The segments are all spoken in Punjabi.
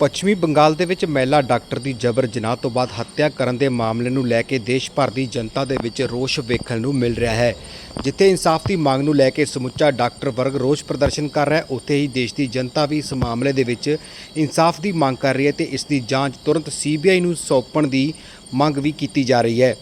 ਪੱਛਮੀ ਬੰਗਾਲ ਦੇ ਵਿੱਚ ਮਹਿਲਾ ਡਾਕਟਰ ਦੀ ਜਬਰ ਜਨਾਹ ਤੋਂ ਬਾਅਦ ਹੱਤਿਆ ਕਰਨ ਦੇ ਮਾਮਲੇ ਨੂੰ ਲੈ ਕੇ ਦੇਸ਼ ਭਰ ਦੀ ਜਨਤਾ ਦੇ ਵਿੱਚ ਰੋਸ਼ ਵੇਖਣ ਨੂੰ ਮਿਲ ਰਿਹਾ ਹੈ। ਜਿੱਥੇ ਇਨਸਾਫ ਦੀ ਮੰਗ ਨੂੰ ਲੈ ਕੇ ਸਮੁੱਚਾ ਡਾਕਟਰ ਵਰਗ ਰੋਸ ਪ੍ਰਦਰਸ਼ਨ ਕਰ ਰਿਹਾ ਹੈ, ਉੱਥੇ ਹੀ ਦੇਸ਼ ਦੀ ਜਨਤਾ ਵੀ ਇਸ ਮਾਮਲੇ ਦੇ ਵਿੱਚ ਇਨਸਾਫ ਦੀ ਮੰਗ ਕਰ ਰਹੀ ਹੈ ਤੇ ਇਸ ਦੀ ਜਾਂਚ ਤੁਰੰਤ ਸੀਬੀਆਈ ਨੂੰ ਸੌਂਪਣ ਦੀ ਮੰਗ ਵੀ ਕੀਤੀ ਜਾ ਰਹੀ ਹੈ।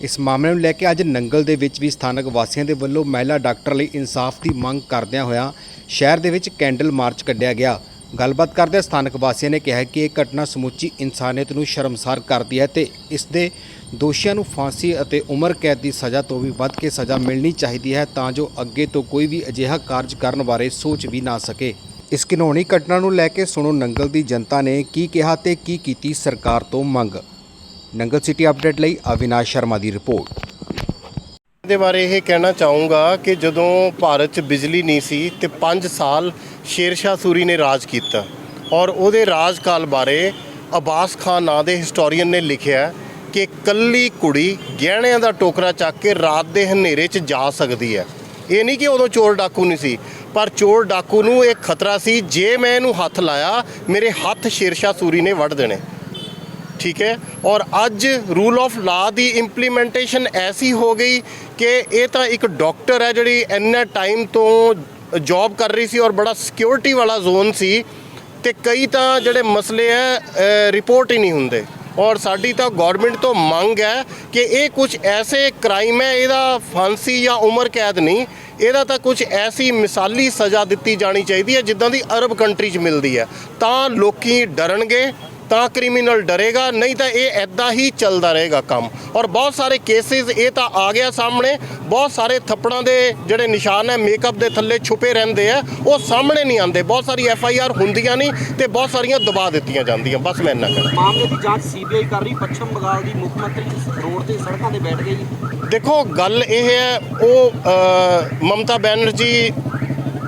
ਇਸ ਮਾਮਲੇ ਨੂੰ ਲੈ ਕੇ ਅੱਜ ਨੰਗਲ ਦੇ ਵਿੱਚ ਵੀ ਸਥਾਨਕ ਵਾਸੀਆਂ ਦੇ ਵੱਲੋਂ ਮਹਿਲਾ ਡਾਕਟਰ ਲਈ ਇਨਸਾਫ ਦੀ ਮੰਗ ਕਰਦਿਆਂ ਹੋਇਆਂ ਸ਼ਹਿਰ ਦੇ ਵਿੱਚ ਕੈਂਡਲ ਮਾਰਚ ਕੱਢਿਆ ਗਿਆ। ਗੱਲਬਾਤ ਕਰਦਿਆਂ ਸਥਾਨਕ ਵਾਸੀਆਂ ਨੇ ਕਿਹਾ ਕਿ ਇਹ ਘਟਨਾ ਸਮੁੱਚੀ ਇਨਸਾਨੀਅਤ ਨੂੰ ਸ਼ਰਮਸਾਰ ਕਰਦੀ ਹੈ ਤੇ ਇਸ ਦੇ ਦੋਸ਼ੀਆਂ ਨੂੰ ਫਾਂਸੀ ਅਤੇ ਉਮਰ ਕੈਦ ਦੀ ਸਜ਼ਾ ਤੋਂ ਵੀ ਵੱਧ ਕੇ ਸਜ਼ਾ ਮਿਲਣੀ ਚਾਹੀਦੀ ਹੈ ਤਾਂ ਜੋ ਅੱਗੇ ਤੋਂ ਕੋਈ ਵੀ ਅਜਿਹਾ ਕਾਰਜ ਕਰਨ ਬਾਰੇ ਸੋਚ ਵੀ ਨਾ ਸਕੇ। ਇਸ ਘਿਨੌਣੀ ਘਟਨਾ ਨੂੰ ਲੈ ਕੇ ਸੁਣੋ, ਨੰਗਲ ਦੀ ਜਨਤਾ ਨੇ ਕੀ ਕਿਹਾ ਤੇ ਕੀ ਕੀਤੀ ਸਰਕਾਰ ਤੋਂ ਮੰਗ। ਨੰਗਲ ਸਿਟੀ ਅਪਡੇਟ ਲਈ ਅਵਿਨਾਸ਼ ਸ਼ਰਮਾ ਦੀ ਰਿਪੋਰਟ। ਦੇ ਬਾਰੇ ਇਹ ਕਹਿਣਾ ਚਾਹੂੰਗਾ ਕਿ ਜਦੋਂ ਭਾਰਤ 'ਚ ਬਿਜਲੀ ਨਹੀਂ ਸੀ ਤੇ 5 ਸਾਲ ਸ਼ੇਰਸ਼ਾਹ ਸੂਰੀ ਨੇ ਰਾਜ ਕੀਤਾ। ਔਰ ਉਹਦੇ ਰਾਜ ਕਾਲ ਬਾਰੇ ਅਬਾਸ ਖਾਨ ਨਾਂ ਦੇ ਹਿਸਟੋਰੀਅਨ ਨੇ ਲਿਖਿਆ ਕਿ ਕੱਲੀ ਕੁੜੀ ਗਹਿਣਿਆਂ ਦਾ ਟੋਕਰਾ ਚੱਕ ਕੇ ਰਾਤ ਦੇ ਹਨੇਰੇ 'ਚ ਜਾ ਸਕਦੀ ਹੈ। ਇਹ ਨਹੀਂ ਕਿ ਉਦੋਂ ਚੋਰ ਡਾਕੂ ਨਹੀਂ ਸੀ, ਪਰ ਚੋਰ ਡਾਕੂ ਨੂੰ ਇਹ ਖਤਰਾ ਸੀ, ਜੇ ਮੈਂ ਇਹਨੂੰ ਹੱਥ ਲਾਇਆ, ਮੇਰੇ ਹੱਥ ਸ਼ੇਰਸ਼ਾਹ ਸੂਰੀ ਨੇ ਵੱਢ ਦੇਣੇ। ਠੀਕ ਹੈ? ਔਰ ਅੱਜ rule of law the implementation ਐਸੀ ਹੋ ਗਈ ਕਿ ਇਹ ਤਾਂ ਇੱਕ ਡਾਕਟਰ ਹੈ ਜਿਹੜੀ ਇੰਨਾ ਟਾਈਮ ਤੋਂ ਜੌਬ ਕਰ ਰਹੀ ਸੀ ਔਰ ਬੜਾ ਸਿਕਿਉਰਿਟੀ ਵਾਲਾ ਜ਼ੋਨ ਸੀ ਤੇ ਕਈ ਤਾਂ ਜਿਹੜੇ ਮਸਲੇ ਹੈ ਰਿਪੋਰਟ ਹੀ ਨਹੀਂ ਹੁੰਦੇ। ਔਰ ਸਾਡੀ ਤਾਂ ਗਵਰਨਮੈਂਟ ਤੋਂ ਮੰਗ ਹੈ ਕਿ ਇਹ ਕੁਝ ਐਸੇ ਕ੍ਰਾਈਮ ਹੈ, ਇਹਦਾ ਫਾਂਸੀ ਜਾਂ ਉਮਰ ਕੈਦ ਨਹੀਂ, ਇਹਦਾ ਤਾਂ ਕੁਝ ਐਸੀ ਮਿਸਾਲੀ ਸਜ਼ਾ ਦਿੱਤੀ ਜਾਣੀ ਚਾਹੀਦੀ ਹੈ, ਜਿੱਦਾਂ ਦੀ ਅਰਬ ਕੰਟਰੀ 'ਚ ਮਿਲਦੀ ਹੈ। ਤਾਂ ਲੋਕੀ ਡਰਨਗੇ ਤਾਂ ਕ੍ਰਿਮੀਨਲ ਡਰੇਗਾ ਨਹੀਂ ਤਾਂ ਇਹ ਐਦਾਂ ਹੀ ਚੱਲਦਾ ਰਹੇਗਾ ਕੰਮ। ਔਰ ਬਹੁਤ ਸਾਰੇ ਕੇਸਿਸ ਇਹ ਤਾਂ ਆ ਗਿਆ ਸਾਹਮਣੇ। ਬਹੁਤ ਸਾਰੇ ਥੱਪੜਾਂ ਦੇ ਜਿਹੜੇ ਨਿਸ਼ਾਨ ਹੈ ਮੇਕਅਪ ਦੇ ਥੱਲੇ ਛੁਪੇ ਰਹਿੰਦੇ ਆ ਉਹ ਸਾਹਮਣੇ ਨਹੀਂ ਆਉਂਦੇ। ਬਹੁਤ ਸਾਰੀ ਐਫ ਆਈ ਆਰ ਹੁੰਦੀਆਂ ਨਹੀਂ ਤੇ ਬਹੁਤ ਸਾਰੀਆਂ ਦਬਾ ਦਿੱਤੀਆਂ ਜਾਂਦੀਆਂ। ਬਸ ਮੈਂ ਇੰਨਾ ਕਹਿਣਾ। ਮਾਮਲੇ ਦੀ ਜਾਂਚ ਸੀਬੀਆਈ ਕਰ ਰਹੀ ਪੱਛਮ ਬੰਗਾਲ ਦੀ ਮੁੱਖ ਮੰਤਰੀ ਰੋਡ ਤੇ ਸੜਕਾਂ ਤੇ ਬੈਠ ਜੀ ਦੇਖੋ ਗੱਲ ਇਹ ਹੈ ਉਹ ਮਮਤਾ ਬੈਨਰਜੀ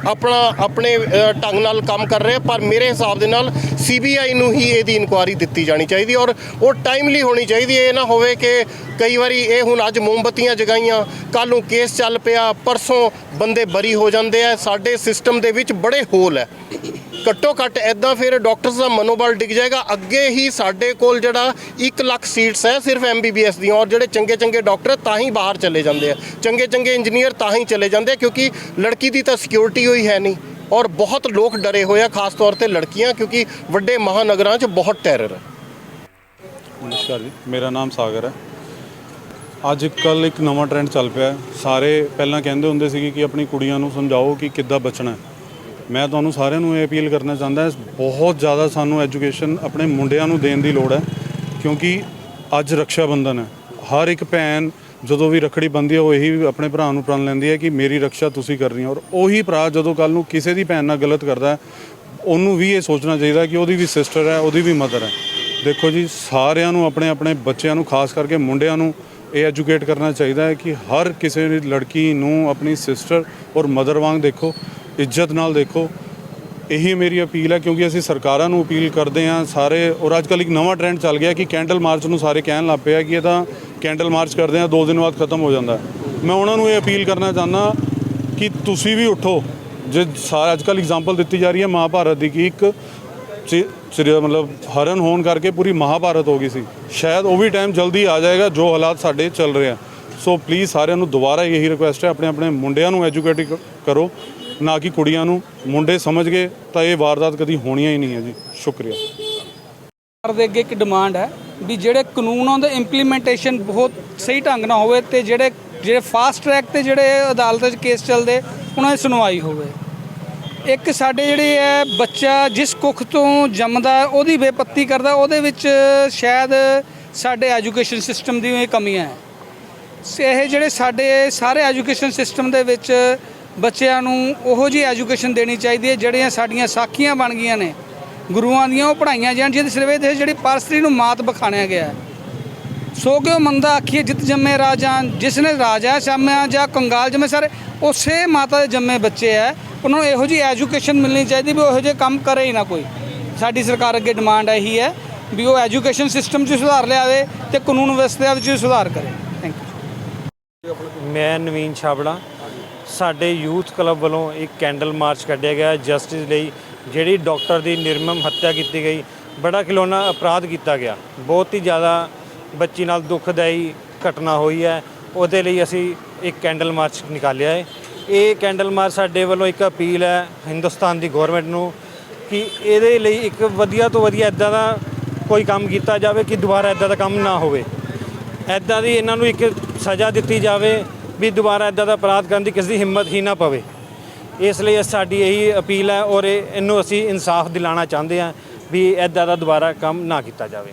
ਆਪਣਾ, ਆਪਣੇ ਢੰਗ ਨਾਲ ਕੰਮ ਕਰ ਰਹੇ ਪਰ ਮੇਰੇ ਹਿਸਾਬ ਦੇ ਨਾਲ ਸੀਬੀਆਈ ਨੂੰ ਹੀ ਇਹਦੀ ਇਨਕੁਆਇਰੀ ਦਿੱਤੀ ਜਾਣੀ ਚਾਹੀਦੀ ਔਰ ਉਹ ਟਾਈਮਲੀ ਹੋਣੀ ਚਾਹੀਦੀ ਇਹ ਨਾ ਹੋਵੇ ਕਿ ਕਈ ਵਾਰੀ ਇਹ ਹੁਣ ਅੱਜ ਮੋਮਬਤੀਆਂ ਜਗਾਈਆਂ ਕੱਲ ਨੂੰ ਕੇਸ ਚੱਲ ਪਿਆ, ਪਰਸੋਂ ਬੰਦੇ ਬਰੀ ਹੋ ਜਾਂਦੇ ਆ, ਸਾਡੇ ਸਿਸਟਮ ਦੇ ਵਿੱਚ ਬੜੇ ਹੋਲ ਹੈ। ਘੱਟੋ ਘੱਟ ਐਦਾਂ ਫਿਰ ਡਾਕਟਰਸ ਦਾ ਮਨੋਬਲ ਡਿੱਗ ਜਾਏਗਾ। ਅੱਗੇ ਹੀ ਸਾਡੇ ਕੋਲ ਜਿਹੜਾ 1 ਲੱਖ ਸੀਟਸ ਹੈ ਸਿਰਫ ਐਮਬੀਬੀਐਸ ਦੀਆਂ ਔਰ ਜਿਹੜੇ ਚੰਗੇ ਚੰਗੇ ਡਾਕਟਰ ਤਾਂ ਹੀ ਬਾਹਰ ਚਲੇ ਜਾਂਦੇ ਆ। ਚੰਗੇ ਚੰਗੇ ਇੰਜੀਨੀਅਰ ਤਾਂ ਹੀ ਚਲੇ ਜਾਂਦੇ ਕਿਉਂਕਿ ਲੜਕੀ ਦੀ ਤਾਂ ਸਿਕਿਉਰਿਟੀ ਹੋਈ ਹੈ ਨਹੀਂ ਔਰ ਬਹੁਤ ਲੋਕ ਡਰੇ ਹੋਏ ਆ, ਖਾਸ ਤੌਰ ਤੇ ਲੜਕੀਆਂ ਕਿਉਂਕਿ ਵੱਡੇ ਮਹਾਨਗਰਾਂ 'ਚ ਬਹੁਤ ਟੈਰਰ ਹੈ ਨਮਸਕਾਰ ਜੀ, ਮੇਰਾ ਨਾਮ ਸਾਗਰ ਹੈ। ਅੱਜ ਕੱਲ ਇੱਕ ਨਵਾਂ ਟ੍ਰੈਂਡ ਚੱਲ ਪਿਆ ਸਾਰੇ ਪਹਿਲਾਂ ਕਹਿੰਦੇ ਹੁੰਦੇ ਸੀਗੇ ਕਿ ਆਪਣੀ ਕੁੜੀਆਂ ਨੂੰ ਸਮਝਾਓ ਕਿ ਕਿੱਦਾਂ ਬਚਣਾ ਹੈ। ਮੈਂ ਤੁਹਾਨੂੰ ਸਾਰਿਆਂ ਨੂੰ ਇਹ ਅਪੀਲ ਕਰਨਾ ਚਾਹੁੰਦਾ ਬਹੁਤ ਜ਼ਿਆਦਾ ਸਾਨੂੰ ਐਜੂਕੇਸ਼ਨ ਆਪਣੇ ਮੁੰਡਿਆਂ ਨੂੰ ਦੇਣ ਦੀ ਲੋੜ ਹੈ, ਕਿਉਂਕਿ ਅੱਜ ਰੱਖਿਆ ਬੰਧਨ ਹੈ। ਹਰ ਇੱਕ ਭੈਣ ਜਦੋਂ ਵੀ ਰਖੜੀ ਬੰਦੀ ਹੈ, ਉਹ ਇਹੀ ਆਪਣੇ ਭਰਾ ਨੂੰ ਪ੍ਰਣ ਲੈਂਦੀ ਹੈ ਕਿ ਮੇਰੀ ਰੱਖਿਆ ਤੁਸੀਂ ਕਰਨੀ ਹੈ। ਔਰ ਉਹੀ ਭਰਾ ਜਦੋਂ ਕੱਲ ਨੂੰ ਕਿਸੇ ਦੀ ਭੈਣ ਨਾਲ ਗਲਤ ਕਰਦਾ ਉਹਨੂੰ ਵੀ ਇਹ ਸੋਚਣਾ ਚਾਹੀਦਾ ਕਿ ਉਹਦੀ ਵੀ ਸਿਸਟਰ ਹੈ, ਉਹਦੀ ਵੀ ਮਦਰ ਹੈ। ਦੇਖੋ ਜੀ, ਸਾਰਿਆਂ ਨੂੰ ਆਪਣੇ ਆਪਣੇ ਬੱਚਿਆਂ ਨੂੰ, ਖਾਸ ਕਰਕੇ ਮੁੰਡਿਆਂ ਨੂੰ ਇਹ ਐਜੂਕੇਟ ਕਰਨਾ ਚਾਹੀਦਾ ਹੈ ਕਿ ਹਰ ਕਿਸੇ ਲੜਕੀ ਨੂੰ ਆਪਣੀ ਸਿਸਟਰ ਔਰ ਮਦਰ ਵਾਂਗ ਦੇਖੋ। ਇੱਜ਼ਤ ਨਾਲ ਦੇਖੋ, ਇਹੀ ਮੇਰੀ ਅਪੀਲ ਹੈ ਕਿਉਂਕਿ ਅਸੀਂ ਸਰਕਾਰਾਂ ਨੂੰ ਅਪੀਲ ਕਰਦੇ ਹਾਂ ਸਾਰੇ, ਔਰ ਅੱਜ ਕੱਲ੍ਹ ਇੱਕ ਨਵਾਂ ਟ੍ਰੈਂਡ ਚੱਲ ਗਿਆ ਕਿ ਕੈਂਡਲ ਮਾਰਚ ਨੂੰ ਸਾਰੇ ਕਹਿਣ ਲੱਗ ਪਏ ਆ ਕਿ ਇਹ ਤਾਂ ਕੈਂਡਲ ਮਾਰਚ ਕਰਦੇ ਆ ਦੋ ਦਿਨ ਬਾਅਦ ਖਤਮ ਹੋ ਜਾਂਦਾ। ਮੈਂ ਉਹਨਾਂ ਨੂੰ ਇਹ ਅਪੀਲ ਕਰਨਾ ਚਾਹੁੰਦਾ ਕਿ ਤੁਸੀਂ ਵੀ ਉੱਠੋ। ਜੇ ਸਾਰਾ ਅੱਜ ਕੱਲ੍ਹ ਐਗਜ਼ਾਮਪਲ ਦਿੱਤੀ ਜਾ ਰਹੀ ਹੈ ਮਹਾਭਾਰਤ ਦੀ ਕਿ ਇੱਕ ਚੀ- ਚਿਰ- ਮਤਲਬ ਹਰਨ ਹੋਣ ਕਰਕੇ ਪੂਰੀ ਮਹਾਭਾਰਤ ਹੋ ਗਈ ਸੀ। ਸ਼ਾਇਦ ਉਹ ਵੀ ਟਾਈਮ ਜਲਦੀ ਆ ਜਾਏਗਾ ਜੋ ਹਾਲਾਤ ਸਾਡੇ ਚੱਲ ਰਹੇ ਆ। ਸੋ ਪਲੀਜ਼ ਸਾਰਿਆਂ ਨੂੰ ਦੁਬਾਰਾ ਇਹੀ ਰਿਕੁਐਸਟ ਹੈ ਆਪਣੇ ਆਪਣੇ ਮੁੰਡਿਆਂ ਨੂੰ ਐਜੂਕੇਟ ਕਰੋ। ਨਾ ਕਿ ਕੁੜੀਆਂ ਨੂੰ। ਮੁੰਡੇ ਸਮਝ ਗਏ ਤਾਂ ਇਹ ਵਾਰਦਾਤ ਕਦੀ ਹੋਣੀਆਂ ਹੀ ਨਹੀਂ ਹੈ ਜੀ। ਸ਼ੁਕਰੀਆ। ਸਰਕਾਰ ਦੇ ਅੱਗੇ ਇੱਕ ਡਿਮਾਂਡ ਹੈ ਵੀ ਜਿਹੜੇ ਕਾਨੂੰਨਾਂ ਦਾ ਇੰਪਲੀਮੈਂਟੇਸ਼ਨ ਬਹੁਤ ਸਹੀ ਢੰਗ ਨਾਲ ਹੋਵੇ ਤੇ ਜਿਹੜੇ ਜਿਹੜੇ ਫਾਸਟ ਟਰੈਕ ਤੇ ਜਿਹੜੇ ਅਦਾਲਤ 'ਚ ਕੇਸ ਚੱਲਦੇ, ਉਹਨਾਂ ਦੀ ਸੁਣਵਾਈ ਹੋਵੇ। ਇੱਕ ਸਾਡੇ ਜਿਹੜੇ ਹੈ ਬੱਚਾ ਜਿਸ ਕੁੱਖ ਤੋਂ ਜੰਮਦਾ, ਉਹਦੀ ਬੇਪੱਤੀ ਕਰਦਾ, ਉਹਦੇ ਵਿੱਚ ਸ਼ਾਇਦ ਸਾਡੇ ਐਜੂਕੇਸ਼ਨ ਸਿਸਟਮ ਦੀ ਇਹ ਕਮੀਆਂ ਹੈ। ਇਹ ਜਿਹੜੇ ਸਾਡੇ ਸਾਰੇ ਐਜੂਕੇਸ਼ਨ ਸਿਸਟਮ ਦੇ ਵਿੱਚ ਬੱਚਿਆਂ ਨੂੰ ਉਹੋ ਜਿਹੀ ਐਜੂਕੇਸ਼ਨ ਦੇਣੀ ਚਾਹੀਦੀ ਹੈ, ਜਿਹੜੀਆਂ ਸਾਡੀਆਂ ਸਾਖੀਆਂ ਬਣ ਗਈਆਂ ਨੇ। ਗੁਰੂਆਂ ਦੀਆਂ ਉਹ ਪੜ੍ਹਾਈਆਂ ਜਾਣ, ਜਿਹਦੇ ਸਿਰਵੇ ਦੇ ਜਿਹੜੀ ਪਰਸਤਰੀ ਨੂੰ ਮਾਤ ਬਖਾਣਿਆ ਗਿਆ ਹੈ। ਸੋ ਕਿਉ ਮੰਦਾ ਆਖੀਏ, ਜਿਤ ਜੰਮੇ ਰਾਜਾਨ ਜਿਸਨੇ ਰਾਜਾ ਸ਼ਾਮਿਆ ਜਾਂ ਕੰਗਾਲ ਜੰਮੇ ਸਾਰੇ, ਉਸੇ ਮਾਤਾ ਦੇ ਜੰਮੇ ਬੱਚੇ ਹੈ ਉਹਨਾਂ ਨੂੰ ਇਹੋ ਜਿਹੀ ਐਜੂਕੇਸ਼ਨ ਮਿਲਣੀ ਚਾਹੀਦੀ ਵੀ ਉਹੋ ਜਿਹੇ ਕੰਮ ਕਰੇ ਹੀ ਨਾ ਕੋਈ। ਸਾਡੀ ਸਰਕਾਰ ਅੱਗੇ ਡਿਮਾਂਡ ਇਹੀ ਹੈ ਵੀ ਉਹ ਐਜੂਕੇਸ਼ਨ ਸਿਸਟਮ 'ਚ ਸੁਧਾਰ ਲਿਆਵੇ ਤੇ ਕਾਨੂੰਨ ਵਿਵਸਥਾ ਵਿੱਚ ਸੁਧਾਰ ਕਰੇ। ਥੈਂਕ ਯੂ ਮੈਂ ਨਵੀਨ ਛਾਬੜਾ। ਸਾਡੇ ਯੂਥ ਕਲੱਬ ਵੱਲੋਂ ਇੱਕ ਕੈਂਡਲ ਮਾਰਚ ਕੱਢਿਆ ਗਿਆ ਜਸਟਿਸ ਲਈ, ਜਿਹੜੀ ਡਾਕਟਰ ਦੀ ਨਿਰਮਮ ਹੱਤਿਆ ਕੀਤੀ ਗਈ। ਬੜਾ ਖਿਲੌਣਾ ਅਪਰਾਧ ਕੀਤਾ ਗਿਆ। ਬਹੁਤ ਹੀ ਜ਼ਿਆਦਾ ਬੱਚੀ ਨਾਲ ਦੁਖਦਾਈ ਘਟਨਾ ਹੋਈ ਹੈ। ਉਹਦੇ ਲਈ ਅਸੀਂ ਇੱਕ ਕੈਂਡਲ ਮਾਰਚ ਨਿਕਾਲਿਆ ਹੈ। ਇਹ ਕੈਂਡਲ ਮਾਰਚ ਸਾਡੇ ਵੱਲੋਂ ਇੱਕ ਅਪੀਲ ਹੈ ਹਿੰਦੁਸਤਾਨ ਦੀ ਗਵਰਨਮੈਂਟ ਨੂੰ ਕਿ ਇਹਦੇ ਲਈ ਇੱਕ ਵਧੀਆ ਤੋਂ ਵਧੀਆ ਇਦਾਂ ਦਾ ਕੋਈ ਕੰਮ ਕੀਤਾ ਜਾਵੇ ਕਿ ਦੁਬਾਰਾ ਇਦਾਂ ਦਾ ਕੰਮ ਨਾ ਹੋਵੇ। ਐਦਾਂ ਦੀ ਇਹਨਾਂ ਨੂੰ ਇੱਕ ਸਜ਼ਾ ਦਿੱਤੀ ਜਾਵੇ। ਵੀ ਦੁਬਾਰਾ ਐਦਾਂ ਦਾ ਅਪਰਾਧ ਕਰਨ ਦੀ ਕਿਸੇ ਦੀ ਹਿੰਮਤ ਹੀ ਨਾ ਪਵੇ। ਇਸ ਲਈ ਸਾਡੀ ਇਹੀ ਅਪੀਲ ਹੈ ਔਰ ਇਹ- ਇਹਨੂੰ ਅਸੀਂ ਇਨਸਾਫ ਦਿਲਾਉਣਾ ਚਾਹੁੰਦੇ ਹਾਂ ਵੀ ਐਦਾਂ ਦਾ ਦੁਬਾਰਾ ਕੰਮ ਨਾ ਕੀਤਾ ਜਾਵੇ।